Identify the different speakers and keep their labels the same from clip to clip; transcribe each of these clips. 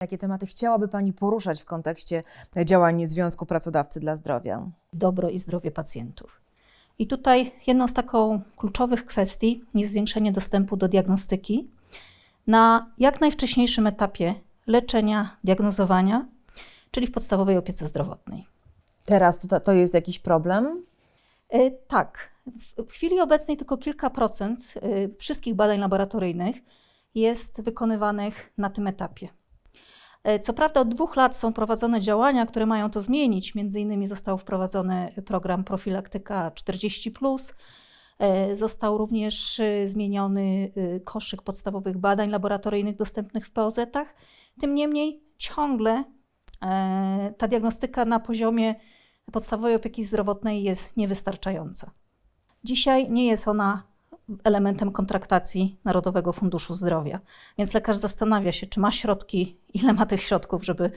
Speaker 1: Jakie tematy chciałaby Pani poruszać w kontekście działań Związku Pracodawcy dla Zdrowia?
Speaker 2: dobro i zdrowie pacjentów. I tutaj jedną z taką kluczowych kwestii jest zwiększenie dostępu do diagnostyki na jak najwcześniejszym etapie leczenia, diagnozowania, czyli w podstawowej opiece zdrowotnej.
Speaker 1: Teraz to, to jest jakiś problem?
Speaker 2: E, Tak, w, w chwili obecnej tylko kilka procent e, wszystkich badań laboratoryjnych jest wykonywanych na tym etapie. E, Co prawda od dwóch lat są prowadzone działania, które mają to zmienić. Między innymi został wprowadzony program profilaktyka 40+, e, został również e, zmieniony koszyk podstawowych badań laboratoryjnych dostępnych w POZ-ach. Tym niemniej ciągle ta diagnostyka na poziomie podstawowej opieki zdrowotnej jest niewystarczająca. Dzisiaj nie jest ona elementem kontraktacji Narodowego Funduszu Zdrowia, więc lekarz zastanawia się, czy ma środki, ile ma tych środków, żeby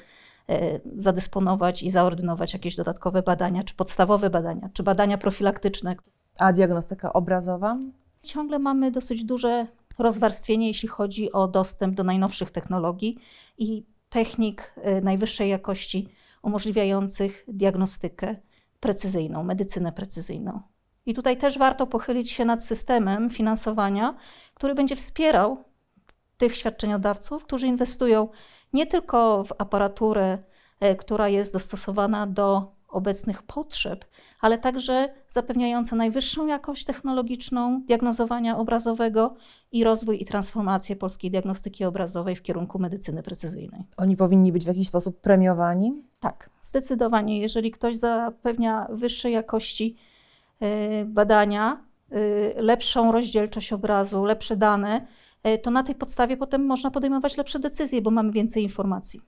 Speaker 2: e, zadysponować i zaordynować jakieś dodatkowe badania, czy podstawowe badania, czy badania profilaktyczne.
Speaker 1: A diagnostyka obrazowa?
Speaker 2: Ciągle mamy dosyć duże rozwarstwienie, jeśli chodzi o dostęp do najnowszych technologii i technik e, najwyższej jakości umożliwiających diagnostykę precyzyjną, medycynę precyzyjną. I tutaj też warto pochylić się nad systemem finansowania, który będzie wspierał tych świadczeniodawców, którzy inwestują nie tylko w aparaturę, e, która jest dostosowana do obecnych potrzeb, ale także zapewniająca najwyższą jakość technologiczną diagnozowania obrazowego i rozwój i transformację polskiej diagnostyki obrazowej w kierunku medycyny precyzyjnej.
Speaker 1: Oni powinni być w jakiś sposób premiowani?
Speaker 2: Tak, zdecydowanie. Jeżeli ktoś zapewnia wyższej jakości badania, y, lepszą rozdzielczość obrazu, lepsze dane, y, to na tej podstawie potem można podejmować lepsze decyzje, bo mamy więcej informacji.